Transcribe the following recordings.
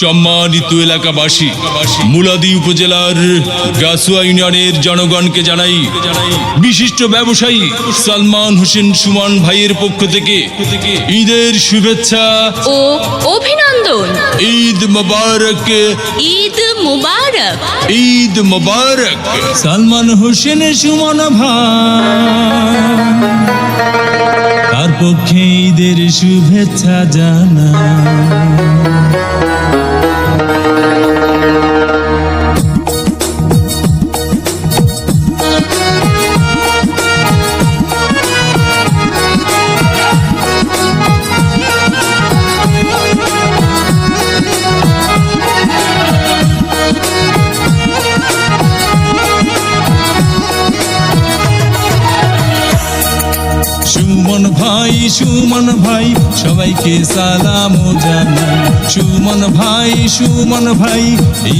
সম্মানিত এলাকাবাসী মুলাদি উপজেলার গাছুয়া ইউনিয়নের জনগণকে জানাই বিশিষ্ট ব্যবসায়ী সালমান হোসেন সুমন ভাইয়ের পক্ষ থেকে ঈদের শুভেচ্ছা ও অভিনন্দন। ঈদ মোবারক। ঈদ মুবারক। ঈদ মোবারক। সালমান হোসেন সুমন ভাই। তার পক্ষে ঈদের শুভেচ্ছা জানা সুমন ভাই সুমন ভাই, সবাইকে সালাম জানাই। সুমন ভাই সুমন ভাই,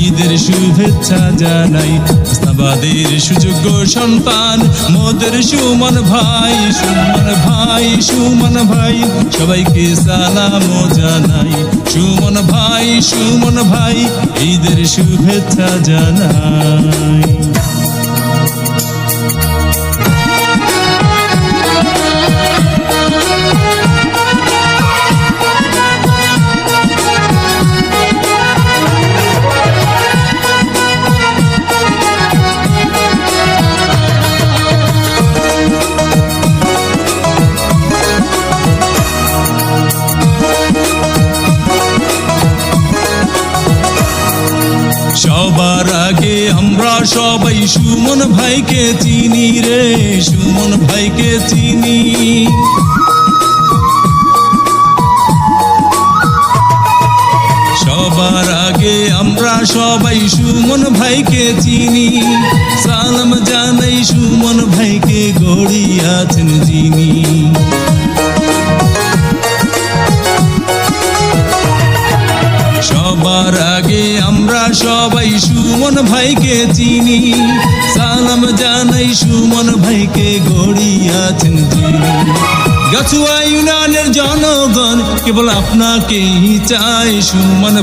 ঈদের শুভেচ্ছা জানাই। ইসলামাবাদের সুযোগ্য সন্তান, মোদের সুমন ভাই সুমন ভাই সুমন ভাই, সবাইকে সালাম জানাই। সুমন ভাই সুমন ভাই, ঈদের শুভেচ্ছা জানাই। সবার আগে আমরা সবাই সুমন ভাইকে চিনি রে, সুমন ভাইকে চিনি। সবার আগে আমরা সবাই সুমন ভাইকে চিনি। সালাম জানাই সুমন ভাইকে, গড়িয়াছেন যিনি। আমরা সবাই সুমন ভাইকে চিনি। সালাম জানাই সুমন ভাইকে গড়িয়াছেন তিনি। গাছুয়া ইউনিয়নের জনগণ কেবল আপনাকেই চাই সুমন